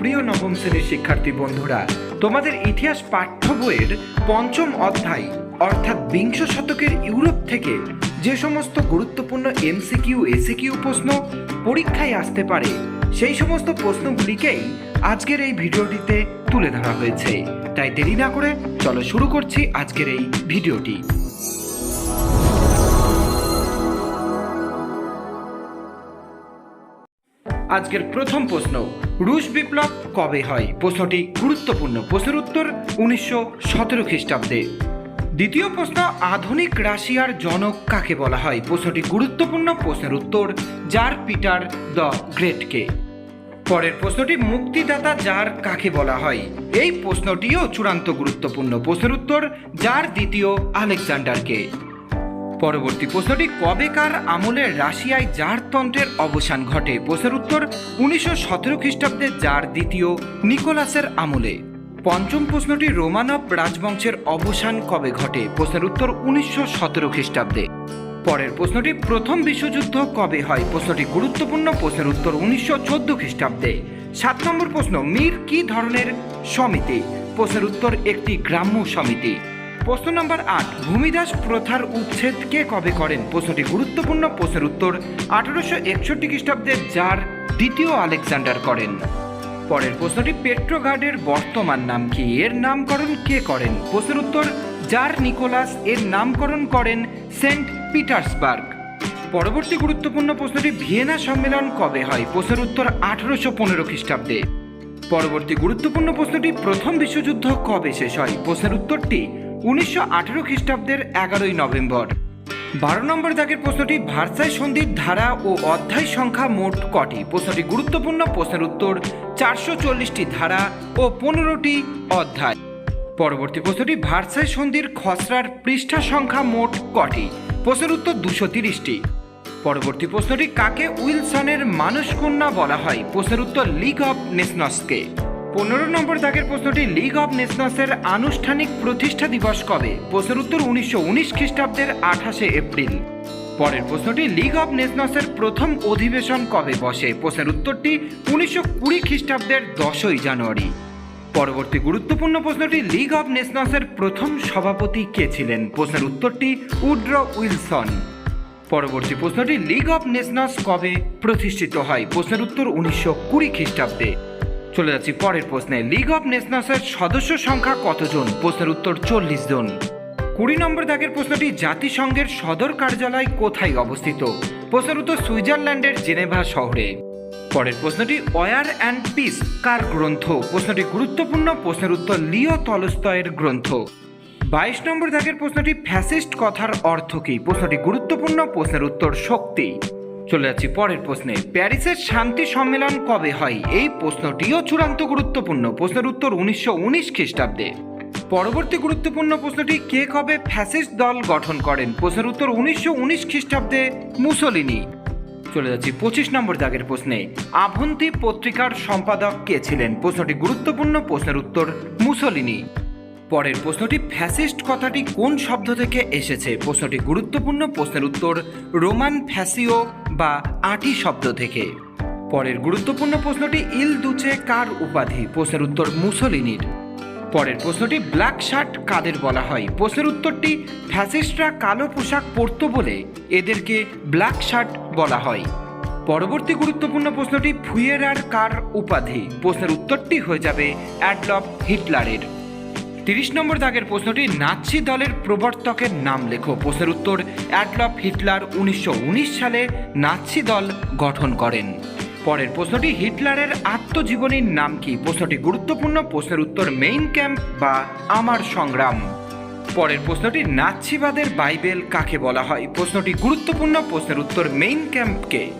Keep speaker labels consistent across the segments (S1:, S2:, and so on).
S1: প্রিয় নবম শ্রেণির শিক্ষার্থী বন্ধুরা, তোমাদের ইতিহাস পাঠ্য বইয়ের পঞ্চম অধ্যায়, অর্থাৎ বিংশ শতকের ইউরোপ থেকে যে সমস্ত গুরুত্বপূর্ণ এমসিকিউ, এসিকিউ প্রশ্ন পরীক্ষায় আসতে পারে, সেই সমস্ত প্রশ্নগুলিকেই আজকের এই ভিডিওটিতে তুলে ধরা হয়েছে। তাই দেরি না করে চলো শুরু করছি আজকের এই ভিডিওটি। আজকের প্রথম প্রশ্ন, রুশ বিপ্লব কবে হয়? প্রশ্নটি গুরুত্বপূর্ণ। প্রশ্নের উত্তর উনিশশো সতেরো খ্রিস্টাব্দে। দ্বিতীয় প্রশ্ন, আধুনিক রাশিয়ার জনক কাকে বলা হয়? প্রশ্নটি গুরুত্বপূর্ণ। প্রশ্নের উত্তর, জার পিটার দ্য গ্রেটকে। পরের প্রশ্নটি, মুক্তিদাতা যার কাকে বলা হয়? এই প্রশ্নটিও চূড়ান্ত গুরুত্বপূর্ণ। প্রশ্নের উত্তর যার দ্বিতীয় আলেকজান্ডারকে। পরবর্তী প্রশ্নটি, কবেকার আমলে রাশিয়ায় জারতন্ত্রের অবসান ঘটে? প্রশ্নের উত্তর, উনিশশো সতেরো খ্রিস্টাব্দে জার দ্বিতীয় নিকোলাসের আমলে। পঞ্চম প্রশ্নটি, রোমানব রাজবংশের অবসান কবে ঘটে? প্রশ্নের উত্তর, উনিশশো সতেরো খ্রিস্টাব্দে। পরের প্রশ্নটি, প্রথম বিশ্বযুদ্ধ কবে হয়? প্রশ্নটি গুরুত্বপূর্ণ। প্রশ্নের উত্তর, উনিশশো চোদ্দ খ্রিস্টাব্দে। সাত নম্বর প্রশ্ন, মীর কি ধরনের সমিতি? প্রশ্নের উত্তর, একটি গ্রাম্য সমিতি। প্রশ্ন নম্বর আট, ভূমিদাস প্রথার উচ্ছেদ কে কবে করেন? প্রশ্নটি গুরুত্বপূর্ণ, প্রশ্নের উত্তর আঠারোশো একষট্টি খ্রিস্টাব্দে যার দ্বিতীয় আলেকজান্ডার করেন। পরের প্রশ্নটি পেট্রোগার্ডের বর্তমান নাম কি? এর নামকরণ কে করেন? প্রশ্নের উত্তর জার নিকোলাস এর নামকরণ করেন সেন্ট পিটার্সবার্গ। পরবর্তী গুরুত্বপূর্ণ প্রশ্নটি ভিয়েনা সম্মেলন কবে হয়? প্রশ্নের উত্তর আঠারোশো পনেরো খ্রিস্টাব্দে। পরবর্তী গুরুত্বপূর্ণ প্রশ্নটি প্রথম বিশ্বযুদ্ধ কবে শেষ হয়? প্রশ্নের উত্তরটি উনিশশো আঠেরো খ্রিস্টাব্দের এগারোই নভেম্বর। বারো নম্বর দাগের প্রশ্নটি ভার্সাই সন্ধির ধারা ও অধ্যায় সংখ্যা মোট কটি? প্রশ্নটি গুরুত্বপূর্ণ, প্রশ্নের উত্তর চারশো চল্লিশটি ধারা ও পনেরোটি অধ্যায়। পরবর্তী প্রশ্নটি ভার্সাই সন্ধির খসড়ার পৃষ্ঠা সংখ্যা মোট কটি? প্রশ্নের উত্তর দুশো তিরিশটি। পরবর্তী প্রশ্নটি কাকে উইলসনের মানসকন্যা বলা হয়? প্রশ্নের উত্তর লিগ অব নেশনসকে। পনেরো নম্বর দাগের প্রশ্নটি লিগ অফ নেশনসের আনুষ্ঠানিক প্রতিষ্ঠা দিবস কবে? প্রশ্নের উত্তর উনিশশো উনিশ খ্রিস্টাব্দের আঠাশে এপ্রিল। পরের প্রশ্নটি লিগ অফ নেশনসের প্রথম অধিবেশন কবে বসে? প্রশ্নের উত্তরটি উনিশশো কুড়ি খ্রিস্টাব্দের দশই জানুয়ারি। পরবর্তী গুরুত্বপূর্ণ প্রশ্নটি লিগ অফ নেশনসের প্রথম সভাপতি কে ছিলেন? প্রশ্নের উত্তরটি উড্র উইলসন। পরবর্তী প্রশ্নটি লিগ অব নেশনস কবে প্রতিষ্ঠিত হয়? প্রশ্নের উত্তর উনিশশো কুড়ি খ্রিস্টাব্দে। চলে যাচ্ছি পরের প্রশ্নে। লিগ অফ নেশনসের সদস্য সংখ্যা কতজন? প্রশ্নের উত্তর চল্লিশ জন। কুড়ি নম্বর দাগের প্রশ্নটি, জাতিসংঘের সদর কার্যালয় কোথায় অবস্থিত? প্রশ্নের উত্তর, সুইজারল্যান্ডের জেনেভা শহরে। পরের প্রশ্নটি, ওয়ার অ্যান্ড পিস কার গ্রন্থ? প্রশ্নটি গুরুত্বপূর্ণ, প্রশ্নের উত্তর, লিও তলস্তয়ের গ্রন্থ। বাইশ নম্বর দাগের প্রশ্নটি, ফ্যাসিস্ট কথার অর্থ কী? প্রশ্নটি গুরুত্বপূর্ণ, প্রশ্নের উত্তর, শক্তি। চলে যাচ্ছি পরের প্রশ্নে। প্যারিসের শান্তি সম্মেলন কবে হয়? এই প্রশ্নটিও চূড়ান্ত গুরুত্বপূর্ণ। প্রশ্নের উত্তর উনিশশো উনিশ খ্রিস্টাব্দে। পরবর্তী গুরুত্বপূর্ণ প্রশ্নটি, কে কবে ফ্যাসিস্ট দল গঠন করেন? প্রশ্নের উত্তর উনিশশো উনিশ খ্রিস্টাব্দে মুসলিনি। চলে যাচ্ছি পঁচিশ নম্বর দাগের প্রশ্নে। আভন্তি পত্রিকার সম্পাদক কে ছিলেন? প্রশ্নটি গুরুত্বপূর্ণ, প্রশ্নের উত্তর মুসলিনি। পরের প্রশ্নটি, ফ্যাসিস্ট কথাটি কোন শব্দ থেকে এসেছে? প্রশ্নটি গুরুত্বপূর্ণ, প্রশ্নের উত্তর রোমান ফ্যাসিও বা আটি শব্দ থেকে। পরের গুরুত্বপূর্ণ প্রশ্নটি ইল দুচে কার উপাধি? প্রশ্নের উত্তর মুসলিনির। পরের প্রশ্নটি ব্ল্যাক শার্ট কাদের বলা হয়? প্রশ্নের উত্তরটি ফ্যাসিস্টরা কালো পোশাক পরত বলে এদেরকে ব্ল্যাক শার্ট বলা হয়। পরবর্তী গুরুত্বপূর্ণ প্রশ্নটি ফুয়েরার কার উপাধি? প্রশ্নের উত্তরটি হয়ে যাবে অ্যাডলফ হিটলারের। তিরিশ নম্বর দাগের প্রশ্নটি, নাৎসি দলের প্রবর্তকের নাম লেখো। প্রশ্নের উত্তর, অ্যাডলফ হিটলার উনিশশো উনিশ সালে নাৎসি দল গঠন করেন। পরের প্রশ্নটি, হিটলারের আত্মজীবনীর নাম কি? প্রশ্নটি গুরুত্বপূর্ণ, প্রশ্নের উত্তর, মেইন ক্যাম্প বা আমার সংগ্রাম। পরের প্রশ্নটি, নাৎসিবাদের বাইবেল কাকে বলা হয়? প্রশ্নটি গুরুত্বপূর্ণ, প্রশ্নের উত্তর, মেইন ক্যাম্পকে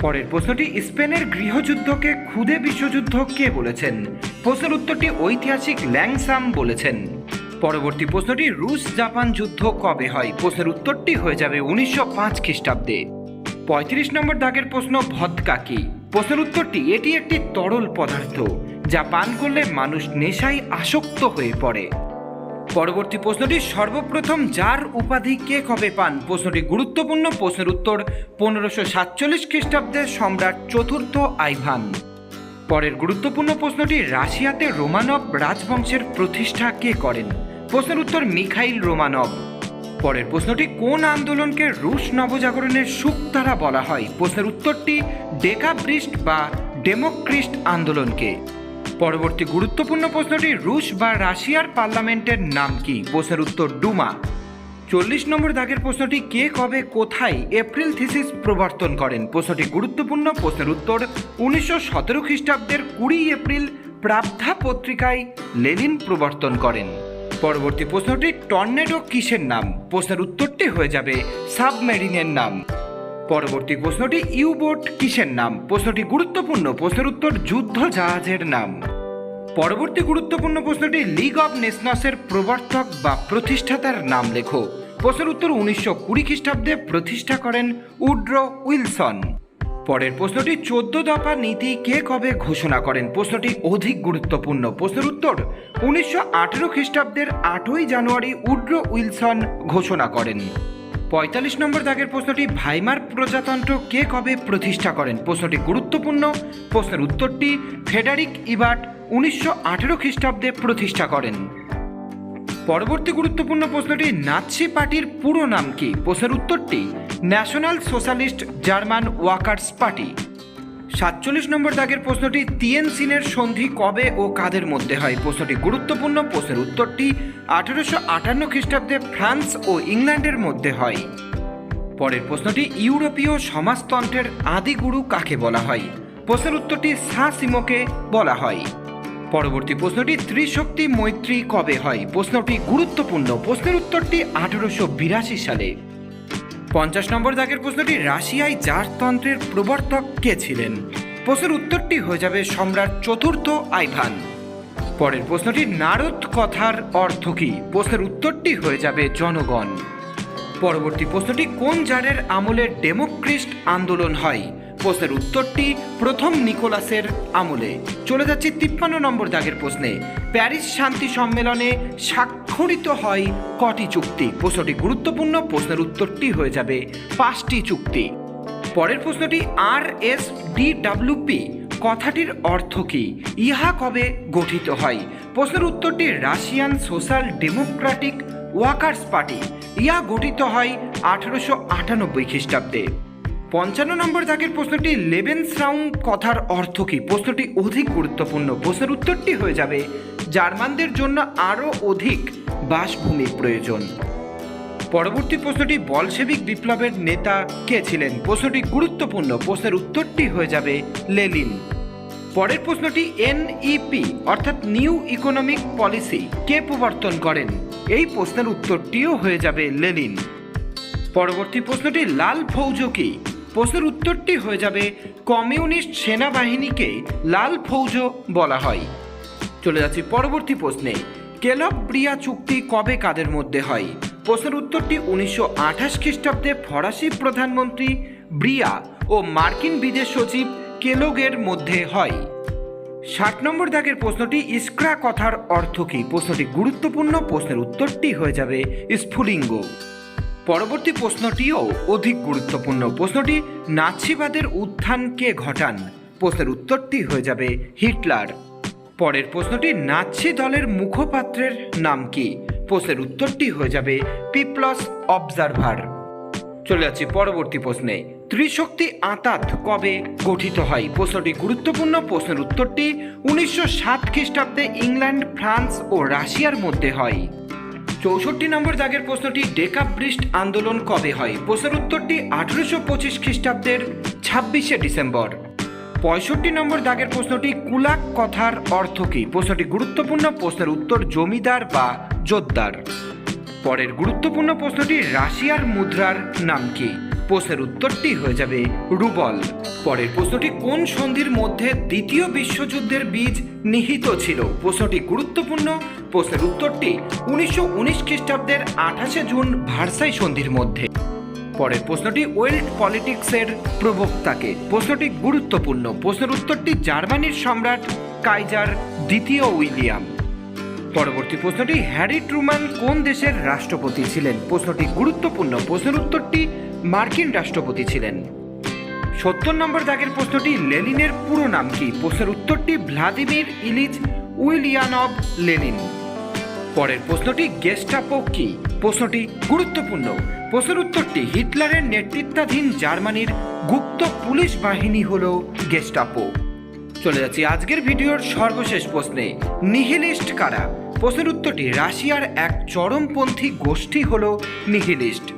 S1: পরের প্রশ্নটি, স্পেনের গৃহযুদ্ধকে ক্ষুদে বিশ্বযুদ্ধ কে বলেছেন? প্রশ্নের উত্তরটি ঐতিহাসিক ল্যাংসাম বলেছেন। পরবর্তী প্রশ্নটি রুশ জাপান যুদ্ধ কবে হয়? প্রশ্নের উত্তরটি হয়ে যাবে উনিশশো পাঁচ খ্রিস্টাব্দে। পঁয়ত্রিশ নম্বর দাগের প্রশ্ন, ভদকা কি? প্রশ্নের উত্তরটি, এটি একটি তরল পদার্থ। যা পান করলে মানুষ নেশায় আসক্ত হয়ে পড়ে। পরবর্তী প্রশ্নটি, সর্বপ্রথম যার উপাধি কে কবে পান? প্রশ্নটি গুরুত্বপূর্ণ, প্রশ্নের উত্তর পনেরোশো সাতচল্লিশ খ্রিস্টাব্দের সম্রাট চতুর্থ আইভান। পরের গুরুত্বপূর্ণ প্রশ্নটি, রাশিয়াতে রোমানব রাজবংশের প্রতিষ্ঠা কে করেন? প্রশ্নের উত্তর, মিখাইল রোমানব। পরের প্রশ্নটি, কোন আন্দোলনকে রুশ নবজাগরণের দ্বারা বলা হয়? প্রশ্নের উত্তরটি, ডেকাব্রিস্ট বা ডেমোক্রিস্ট আন্দোলনকে। পরবর্তী গুরুত্বপূর্ণ প্রশ্নটি রুশ বা রাশিয়ার পার্লামেন্টের নাম কি? প্রশ্নের উত্তর ডুমা। চল্লিশ নম্বর দাগের প্রশ্নটি কে কবে, কোথায় এপ্রিল থিসিস প্রবর্তন করেন? প্রশ্নটি গুরুত্বপূর্ণ, প্রশ্নের উত্তর উনিশশো সতেরো খ্রিস্টাব্দের কুড়ি এপ্রিল প্রাবধা পত্রিকায় লেনিন প্রবর্তন করেন। পরবর্তী প্রশ্নটি টর্নেডো কিসের নাম? প্রশ্নের উত্তরটি হয়ে যাবে সাবমেরিনের নাম। পরবর্তী প্রশ্নটি ইউবোট কিসের নাম? প্রশ্নটি গুরুত্বপূর্ণ। প্রশ্নের উত্তর যুদ্ধ জাহাজের নাম। পরবর্তী গুরুত্বপূর্ণ প্রশ্নটি লিগ অব নেশনসের প্রবর্তক বা প্রতিষ্ঠাতার নাম লেখো। প্রশ্নের উত্তর উনিশশো কুড়ি খ্রিস্টাব্দে প্রতিষ্ঠা করেন উড্রো উইলসন। পরের প্রশ্নটি চোদ্দ দফা নীতি কে কবে ঘোষণা করেন? প্রশ্নটি অধিক গুরুত্বপূর্ণ। প্রশ্নের উত্তর উনিশশো আঠেরো খ্রিস্টাব্দের আটই জানুয়ারি উড্রো উইলসন ঘোষণা করেন। পঁয়তাল্লিশ নম্বর দাগের প্রশ্নটি ভাইমার প্রজাতন্ত্র কে কবে প্রতিষ্ঠা করেন? প্রশ্নটি গুরুত্বপূর্ণ। প্রশ্নের উত্তরটি ফেডারিক ইবার্ট উনিশশো আঠেরো খ্রিস্টাব্দে প্রতিষ্ঠা করেন। পরবর্তী গুরুত্বপূর্ণ প্রশ্নটি নাৎসি পার্টির পুরো নাম কি? প্রশ্নের উত্তরটি national socialist German workers party. সাতচল্লিশ নম্বর দাগের প্রশ্নটি তিয়েনসিনের সন্ধি কবে ও কাদের মধ্যে হয়? প্রশ্নটি গুরুত্বপূর্ণ, প্রশ্নের উত্তরটি আঠেরোশো আটান্ন খ্রিস্টাব্দে ফ্রান্স ও ইংল্যান্ডের মধ্যে হয়। পরের প্রশ্নটি, ইউরোপীয় সমাজতন্ত্রের আদিগুরু কাকে বলা হয়? প্রশ্নের উত্তরটি, সা সিমোকে বলা হয়। পরবর্তী প্রশ্নটি, ত্রিশক্তি মৈত্রী কবে হয়? প্রশ্নটি গুরুত্বপূর্ণ, প্রশ্নের উত্তরটি আঠেরোশো বিরাশি সালে। পঞ্চাশ নম্বর দাগের প্রশ্নটি রাশিয়ায় জারতন্ত্রের প্রবর্তক কে ছিলেন? প্রশ্নের উত্তরটি হয়ে যাবে সম্রাট চতুর্থ আইভান। পরের প্রশ্নটি নারদ কথার অর্থ কী? প্রশ্নের উত্তরটি হয়ে যাবে জনগণ। পরবর্তী প্রশ্নটি কোন জারের আমলে ডেমোক্রিস্ট আন্দোলন হয়? প্রশ্নের উত্তরটি প্রথম নিকোলাসের আমলে। চলে যাচ্ছে তিপ্পান্ন নম্বর দাগের প্রশ্নে। প্যারিস শান্তি সম্মেলনে স্বাক্ষরিত হয় কটি চুক্তি? প্রশ্নটি গুরুত্বপূর্ণ, প্রশ্নের উত্তরটি হয়ে যাবে পাঁচটি চুক্তি। পরের প্রশ্নটি আর এস ডি ডাব্লিউপি কথাটির অর্থ কি? ইহা কবে গঠিত হয়? প্রশ্নের উত্তরটি, Russian social democratic workers party. ইহা গঠিত হয় আঠারোশো আটানব্বই খ্রিস্টাব্দে। পঞ্চান্ন নম্বর দাগের প্রশ্নটি লেবেনসরাউং কথার অর্থ কী? প্রশ্নটি অধিক গুরুত্বপূর্ণ। প্রশ্নের উত্তরটি হয়ে যাবে, জার্মানদের জন্য আরও অধিক বাসভূমির প্রয়োজন। পরবর্তী প্রশ্নটি বলশেবিক বিপ্লবের নেতা কে ছিলেন? প্রশ্নটি গুরুত্বপূর্ণ। প্রশ্নের উত্তরটি হয়ে যাবে লেলিন পরের প্রশ্নটি এনইপি অর্থাৎ নিউ ইকোনমিক পলিসি, কে প্রবর্তন করেন? এই প্রশ্নের উত্তরটিও হয়ে যাবে লেলিন পরবর্তী প্রশ্নটি লাল ফৌজ কি? প্রশ্নের উত্তরটি হয়ে যাবে কমিউনিস্ট সেনাবাহিনীকে লাল ফৌজ বলা হয়। চলে যাচ্ছি পরবর্তী প্রশ্নে, কেলব ব্রিয়া চুক্তি কবে কাদের মধ্যে হয়? প্রশ্নের উত্তরটি উনিশশো আঠাশ খ্রিস্টাব্দে ফরাসি প্রধানমন্ত্রী ব্রিয়া ও মার্কিন বিদেশ সচিব কেলোগের মধ্যে হয়। ষাট নম্বর দাগের প্রশ্নটি ইস্ক্রা কথার অর্থ কী? প্রশ্নটি গুরুত্বপূর্ণ, প্রশ্নের উত্তরটি হয়ে যাবে স্ফুলিঙ্গ। পরবর্তী প্রশ্নটিও অধিক গুরুত্বপূর্ণ। প্রশ্নটি, নাৎসিবাদের উত্থান কে ঘটান? প্রশ্নের উত্তরটি হয়ে যাবে হিটলার। পরের প্রশ্নটি, নাৎসি দলের মুখপাত্রের নাম কি? প্রশ্নের উত্তরটি হয়ে যাবে পিপলস অবজারভার। চলে যাচ্ছি পরবর্তী প্রশ্নে। ত্রিশক্তি আতাত কবে গঠিত হয়? প্রশ্নটি গুরুত্বপূর্ণ, প্রশ্নের উত্তরটি উনিশশো সাত খ্রিস্টাব্দে ইংল্যান্ড, ফ্রান্স ও রাশিয়ার মধ্যে হয়। চৌষট্টি নম্বর দাগের প্রশ্নটি ডেকাব্রিস্ট আন্দোলন কবে হয়? প্রশ্নের উত্তরটি আঠেরোশো পঁচিশ খ্রিস্টাব্দের ছাব্বিশে ডিসেম্বর। পঁয়ষট্টি নম্বর দাগের প্রশ্নটি কুলাক কথার অর্থ কী? প্রশ্নটি গুরুত্বপূর্ণ প্রশ্নের উত্তর জমিদার বা জোদ্দার। পরের গুরুত্বপূর্ণ প্রশ্নটি রাশিয়ার মুদ্রার নাম কি? প্রশ্নের উত্তরটি হয়ে যাবে রুবল। পরের প্রশ্নটি, কোন সন্ধির মধ্যে দ্বিতীয় বিশ্বযুদ্ধের বীজ নিহিত ছিল? প্রশ্নটি গুরুত্বপূর্ণ। প্রশ্নের উত্তরটি, উনিশশো উনিশ খ্রিস্টাব্দের আঠাশে জুন ভার্সাই সন্ধির মধ্যে। পরের প্রশ্নটি ওয়েল্ড পলিটিক্সের প্রবক্তাকে? প্রশ্নটি গুরুত্বপূর্ণ। প্রশ্নের উত্তরটি, জার্মানির সম্রাট কাইজার দ্বিতীয় উইলিয়াম। পরবর্তী প্রশ্নটি, হ্যারি ট্রুম্যান কোন দেশের রাষ্ট্রপতি ছিলেন? প্রশ্নটি গুরুত্বপূর্ণ। প্রশ্নের উত্তরটি মার্কিন রাষ্ট্রপতি ছিলেন। সত্তর নম্বর দাগের প্রশ্নটি লেনিনের পুরো নাম কি? প্রশ্নের উত্তরটি ভ্লাদিমির ইলিচ উইলিয়ানভ লেনিন। পরের প্রশ্নটি গেস্টাপো কি? প্রশ্নটি গুরুত্বপূর্ণ। প্রশ্নের উত্তরটি হিটলারের নেতৃত্বাধীন জার্মানির গুপ্ত পুলিশ বাহিনী হল গেস্টাপো। চলে যাচ্ছি আজকের ভিডিওর সর্বশেষ প্রশ্নে। নিহিলিস্ট কারা? প্রশ্নের উত্তরটি রাশিয়ার এক চরমপন্থী গোষ্ঠী হল নিহিলিস্ট।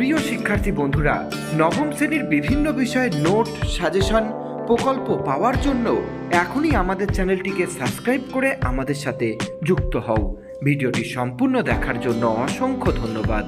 S1: প্রিয় শিক্ষার্থী বন্ধুরা, নবম শ্রেণির বিভিন্ন বিষয়ে নোট সাজেশন প্রকল্প পাওয়ার জন্য এখনই আমাদের চ্যানেলটিকে সাবস্ক্রাইব করে আমাদের সাথে যুক্ত হও। ভিডিওটি সম্পূর্ণ দেখার জন্য অসংখ্য ধন্যবাদ।